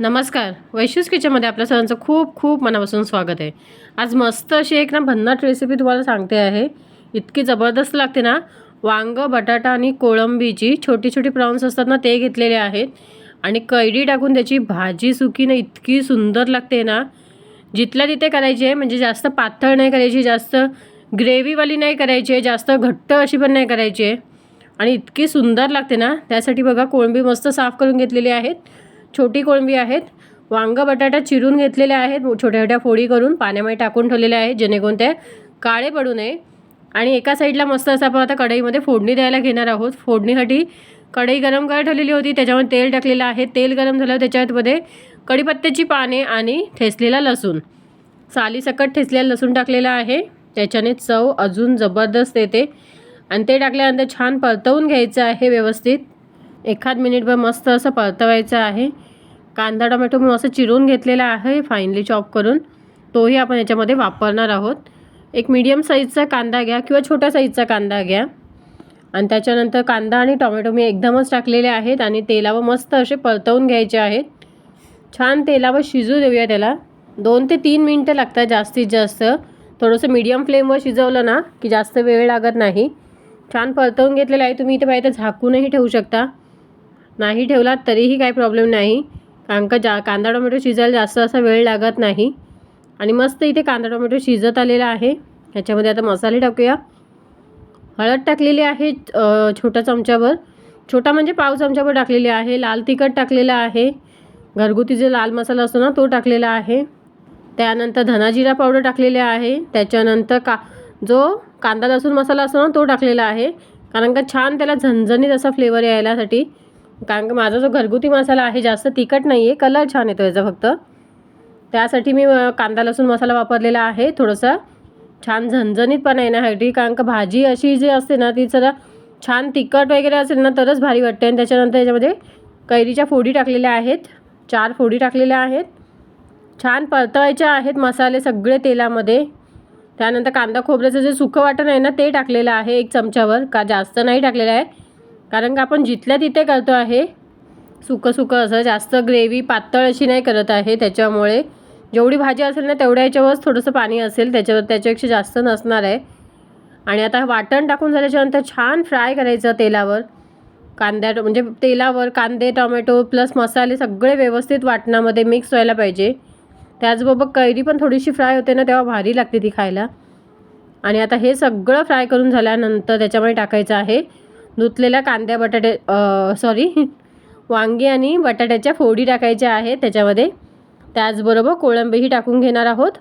नमस्कार. वैशूस किचनमध्ये आपल्या सर्वांचं खूप खूप मनापासून स्वागत आहे. आज मस्त अशी एक ना भन्नाट रेसिपी तुम्हाला सांगते आहे. इतकी जबरदस्त लागते ना. वांग बटाटा आणि कोळंबीची छोटी छोटी प्रॉन्स असतात ना ते घेतलेले आहेत. आणि कैरी टाकून त्याची भाजी सुकी ना इतकी सुंदर लागते ना. जिथल्या तिथे करायची आहे म्हणजे जास्त पातळ नाही करायची जास्त ग्रेव्हीवाली नाही करायची आहे जास्त घट्ट अशी पण नाही करायची आहे. आणि इतकी सुंदर लागते ना. त्यासाठी बघा कोळंबी मस्त साफ करून घेतलेली आहेत. छोटी कोळंबी आहेत. वांग बटाटा चिरून घेतलेले आहेत. छोट्या छोट्या फोडी करून पाण्यामध्ये टाकून ठेवलेले आहेत जेणेकरून ते काळे पडू नये. आणि एका साईडला मस्त असं आपण आता कढईमध्ये फोडणी द्यायला घेणार आहोत. फोडणीसाठी कढई गरम करायला ठेवलेली होती. त्याच्यामध्ये तेल टाकलेलं आहे. तेल गरम झाल्यावर त्याच्यामध्ये कढीपत्त्याची पाने आणि ठेचलेला लसूण. सालीसकट ठेचलेला लसूण टाकलेला आहे. त्याच्याने चव अजून जबरदस्त येते. आणि ते टाकल्यानंतर छान परतवून घ्यायचं आहे व्यवस्थित. एखाद मिनिटभर मस्त असं परतवायचं आहे. कांदा टोमॅटो मी असं चिरून घेतलेला आहे फाईनली चॉप करून. तोही आपण याच्यामध्ये वापरणार आहोत. एक मीडियम साईजचा कांदा घ्या किंवा छोट्या साईजचा कांदा घ्या. आणि त्याच्यानंतर कांदा आणि टोमॅटो मी एकदमच टाकलेले आहेत आणि तेलावर मस्त असे परतवून घ्यायचे आहेत. छान तेलावर शिजू देऊया त्याला. दोन ते तीन मिनटं लागतात जास्तीत जास्त. थोडंसं मीडियम फ्लेमवर शिजवलं ना की जास्त वेळ लागत नाही. छान परतवून घेतलेलं आहे. तुम्ही इथे पाहिजे झाकूनही ठेवू शकता. नाही ठेवलात तरीही काही प्रॉब्लेम नाही. कारण का जा कांदा टोमॅटो शिजायला जास्त असा वेळ लागत नाही. आणि मस्त इथे कांदा टोमॅटो शिजत आलेला आहे. ह्याच्यामध्ये आता मसाले टाकूया. हळद टाकलेली आहे छोट्या चमच्यावर छोटा म्हणजे पाव चमच्यावर टाकलेली आहे. लाल तिखट टाकलेलं आहे. घरगुती जे लाल मसाला असतो ना तो टाकलेला आहे. त्यानंतर धनाजिरा पावडर टाकलेले आहे. त्याच्यानंतर का जो कांदा लसूण मसाला असतो ना तो टाकलेला आहे. कारण का छान त्याला झणझणीत असा फ्लेवर यायलासाठी कारण का माझा जो घरगुती मसाला आहे जास्त तिखट नाही आहे कलर छान येतो याचा फक्त. त्यासाठी मी कांदा लसूण मसाला वापरलेला आहे थोडंसं छान झणझणीतपणा येण्यासाठी कारण का भाजी अशी जी असते ना ती जरा छान तिखट वगैरे असेल ना तरच भारी वाटते. आणि त्याच्यानंतर याच्यामध्ये कैरीच्या फोडी टाकलेल्या आहेत चार फोडी टाकलेल्या आहेत. छान परतवायच्या आहेत मसाले सगळे तेलामध्ये. त्यानंतर कांदा खोबऱ्याचं जे सुकं वाटण आहे ना ते टाकलेलं आहे एक चमच्यावर. का जास्त नाही टाकलेलं आहे. कारण का आपण जिथल्या तिथे करतो आहे सुकं सुकं असं जास्त ग्रेव्ही पातळ अशी नाही करत आहे. त्याच्यामुळे जेवढी भाजी असेल ना तेवढ्या याच्यावरच थोडंसं पाणी असेल. त्याच्यावर त्याच्यापेक्षा जास्त नसणार आहे. आणि आता वाटण टाकून झाल्याच्यानंतर छान फ्राय करायचं तेलावर. कांद्या म्हणजे तेलावर कांदे टोमॅटो प्लस मसाले सगळे व्यवस्थित वाटणामध्ये मिक्स व्हायला पाहिजे. त्याचबरोबर कैरी पण थोडीशी फ्राय होते ना तेव्हा भारी लागते ती खायला. आणि आता हे सगळं फ्राय करून झाल्यानंतर त्याच्यामध्ये टाकायचं आहे. धुतलेल्या कांद्या बटाटे सॉरी वांगी आणि बटाट्याच्या फोडी टाकायच्या आहेत त्याच्यामध्ये. त्याचबरोबर कोळंबीही टाकून घेणार आहोत.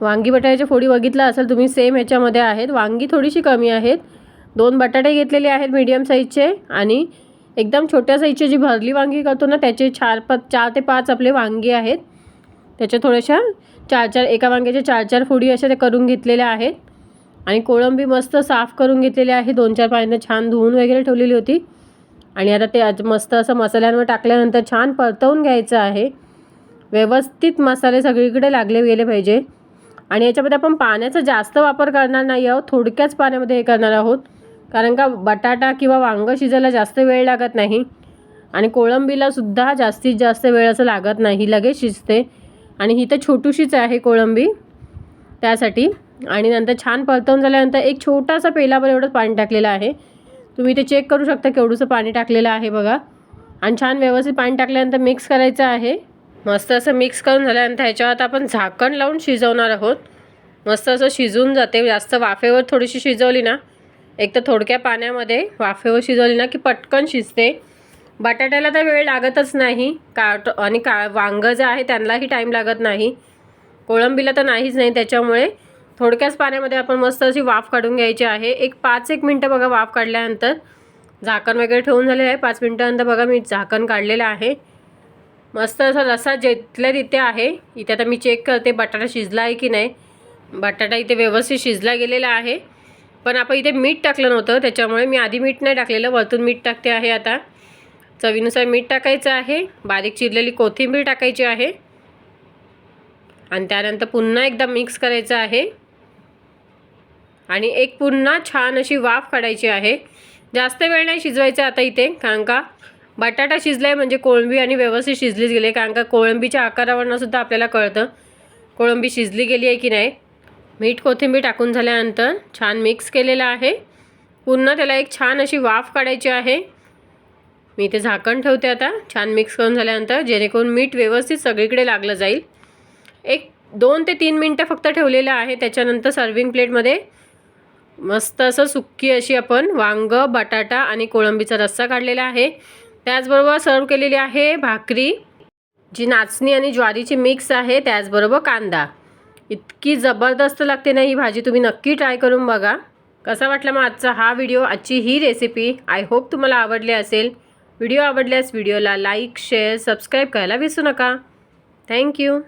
वांगी बटाट्याच्या फोडी बघितलं असेल तुम्ही सेम ह्याच्यामध्ये आहेत. वांगी थोडीशी कमी आहेत. दोन बटाटे घेतलेले आहेत मीडियम साईजचे आणि एकदम छोट्या साईजची जी भरली वांगी करतो ना त्याचे चार पाच चार ते पाच आपले वांगी आहेत. त्याच्या थोड्याशा चार चार एका वांग्याच्या चार चार फोडी अशा ते करून घेतलेल्या आहेत. आणि कोळंबी मस्त साफ करून घेतलेली आहे. दोन चार पाण्यानं छान धुवून वगैरे ठेवलेली होती. आणि आता ते मस्त असं मसाल्यांवर टाकल्यानंतर छान परतवून घ्यायचं आहे. व्यवस्थित मसाले सगळीकडे लागले गेले पाहिजे. आणि याच्यामध्ये आपण पाण्याचा जास्त वापर करणार नाही आहोत. थोडक्याच पाण्यामध्ये हे करणार आहोत. कारण का बटाटा किंवा वांगं शिजायला जास्त वेळ लागत नाही. आणि कोळंबीला सुद्धा जास्तीत जास्त वेळ असं लागत नाही. लगेच शिजते. आणि ही तर छोटूशीच आहे कोळंबी. त्यासाठी आणि नंतर छान परतवून झाल्यानंतर एक छोटासा पेलावर एवढंच पाणी टाकलेलं आहे. तुम्ही ते चेक करू शकता केवढंसं पाणी टाकलेलं आहे बघा. आणि छान व्यवस्थित पाणी टाकल्यानंतर मिक्स करायचं आहे. मस्त असं मिक्स करून झाल्यानंतर ह्याच्यावर आता आपण झाकण लावून शिजवणार आहोत. मस्त असं शिजून जाते. जास्त वाफेवर थोडीशी शिजवली ना एक तर थोडक्या पाण्यामध्ये वाफेवर शिजवली ना की पटकन शिजते. बटाट्याला तर वेळ लागतच नाही. का आणि का वांगं जे आहे त्यांनाही टाईम लागत नाही. कोळंबीला तर नाहीच नाही त्याच्यामुळे थोडक्याच पाण्यामध्ये आपण मस्त अशी वाफ काढून घ्यायची आहे. एक पाच एक मिनटं बघा वाफ काढल्यानंतर झाकण वगैरे ठेवून झालेलं आहे. पाच मिनटानंतर बघा मी झाकण काढलेलं आहे. मस्त असा रसा जिथल्या तिथे आहे. इथे आता मी चेक करते बटाटा शिजला आहे की नाही. बटाटा इथे व्यवस्थित शिजला गेलेला आहे. पण आपण इथे मीठ टाकलं नव्हतं. त्याच्यामुळे मी आधी मीठ नाही टाकलेलं. वरतून मीठ टाकते आहे आता. चवीनुसार मीठ टाकायचं आहे. बारीक चिरलेली कोथिंबीर टाकायची आहे. आणि त्यानंतर पुन्हा एकदा मिक्स करायचं आहे. आणि एक पुन्हा छान अशी वाफ काढायची आहे. जास्त वेळ नाही शिजवायचं आता इथे कारण का बटाटा शिजला आहे म्हणजे कोळंबी आणि व्यवस्थित शिजलीच गेली आहे कारण का कोळंबीच्या आकारावरनं सुद्धा आपल्याला कळतं कोळंबी शिजली गेली आहे की नाही. मीठ कोथिंबीर टाकून झाल्यानंतर छान मिक्स केलेलं आहे. पुन्हा त्याला एक छान अशी वाफ काढायची आहे. मी इथे झाकण ठेवते आता छान मिक्स करून झाल्यानंतर जेणेकरून मीठ व्यवस्थित सगळीकडे लागलं जाईल. एक दोन ते तीन मिनटं फक्त ठेवलेलं आहे त्याच्यानंतर सर्विंग प्लेटमध्ये मस्त असं सुक्की अशी आपण वांग बटाटा आणि कोळंबीचा रस्सा काढलेला आहे. त्याचबरोबर सर्व केलेली आहे भाकरी जी नाचणी आणि ज्वारीची मिक्स आहे त्याचबरोबर कांदा. इतकी जबरदस्त लागते ना ही भाजी तुम्ही नक्की ट्राय करून बघा. कसा वाटला मग आजचा हा व्हिडिओ? आजची ही रेसिपी आय होप तुम्हाला आवडली असेल. व्हिडिओ आवडल्यास व्हिडिओला लाईक शेअर सबस्क्राईब करायला विसरू नका. थँक्यू